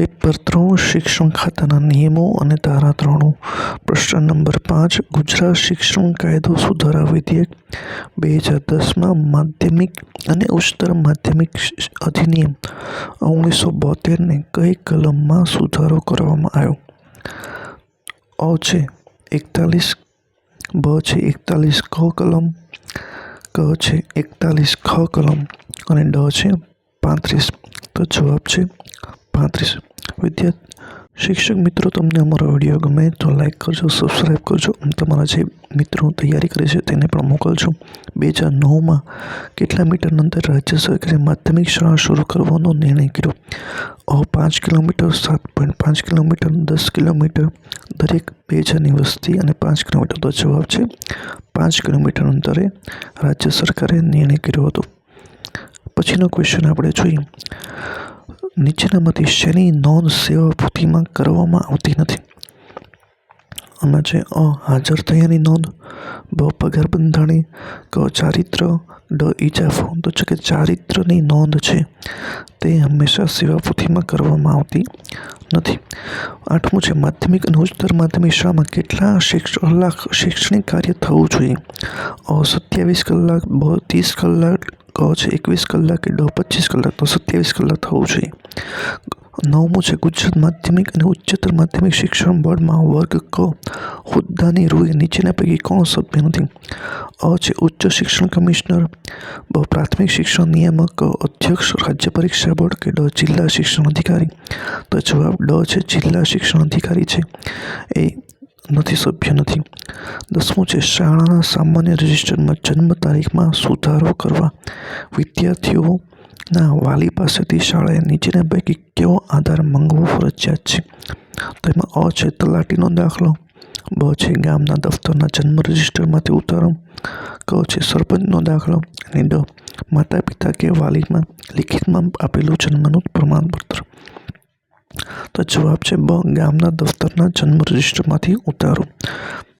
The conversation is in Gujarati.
પેપર ત્રણ શિક્ષણ ખાતાના નિયમો અને ધારા ત્રણો. પ્રશ્ન નંબર પાંચ, ગુજરાત શિક્ષણ કાયદો સુધારા વિધેયક બે હજાર દસમાં માધ્યમિક અને ઉચ્ચતર માધ્યમિક અધિનિયમ ઓગણીસો બોતેરને કઈ કલમમાં સુધારો કરવામાં આવ્યો? અ છે એકતાલીસ, બ છે એકતાલીસ ક કલમ, ક છે એકતાલીસ ખ કલમ અને ડ છે પાંત્રીસ. તો જવાબ છે પાંત્રીસ. વિદ્યાર્થી, શિક્ષક મિત્રો, તમને અમારો વીડિયો ગમે તો લાઈક કરજો સબસ્ક્રાઈબ કરજો અને તમારા જે મિત્રો તૈયારી કરે છે તેને પણ મોકલજો. બે હજાર નવમાં કેટલા મીટરના અંતર રાજ્ય સરકારે માધ્યમિક શાળા શરૂ કરવાનો નિર્ણય કર્યો? અ, પાંચ કિલોમીટર, સાત પોઈન્ટ પાંચ કિલોમીટર, દસ કિલોમીટર, દરેક બે હજારની વસ્તી અને પાંચ કિલોમીટર તો જવાબ છે. પાંચ કિલોમીટર અંતરે રાજ્ય સરકારે નિર્ણય કર્યો હતો. પછીનો ક્વેશ્ચન આપણે જોઈએ. નીચેનામાંથી શેની નોંધ સેવા પોથીમાં કરવામાં આવતી નથી? આમાં છે અ હાજર થયાની નોંધ બ પગાર બંધાણી ક ચારિત્ર, ડ ઇજાફો તો છે કે ચારિત્રની નોંધ છે. તે હંમેશા સેવા પોથીમાં કરવામાં આવતી નથી. આઠમું છે, માધ્યમિક અને ઉચ્ચતર માધ્યમિક શાળામાં કેટલા કલાક શૈક્ષણિક કાર્ય થવું જોઈએ? સત્યાવીસ કલાક બ ત્રીસ કલાક, ક છે, એકવીસ કલાક, કે ડ પચીસ કલાક, તો સત્યાવીસ કલાક થવું જોઈએ. નવમું છે, ગુજરાત માધ્યમિક અને ઉચ્ચતર માધ્યમિક શિક્ષણ બોર્ડમાં વર્ગ ક. હોદ્દાની રૂએ નીચેના પૈકી કોણ સભ્ય નથી? અ છે, ઉચ્ચ શિક્ષણ કમિશનર, બ પ્રાથમિક શિક્ષણ નિયામક, અધ્યક્ષ રાજ્ય પરીક્ષા બોર્ડ કે ડ જિલ્લા શિક્ષણ અધિકારી? તો જવાબ ડ છે, જિલ્લા શિક્ષણ અધિકારી છે. એ નથી, સભ્ય નથી. દસમું છે, શાળાના સામાન્ય રજિસ્ટરમાં જન્મ તારીખમાં સુધારો કરવા. વિદ્યાર્થીઓના વાલી પાસેથી શાળાએ નીચેના પૈકી કેવો આધાર મંગવો ફરજિયાત છે? તો એમાં અ છે તલાટીનો દાખલો, બ છે ગામના દફતરના જન્મ રજિસ્ટરમાંથી ઉતારો ક છે સરપંચનો દાખલો અને ડ માતા પિતા કે વાલીમાં લિખિતમાં આપેલું જન્મનું પ્રમાણપત્ર. તો જવાબ છે બ, ગામના દફતરના જન્મ રજિસ્ટરમાંથી ઉતારો.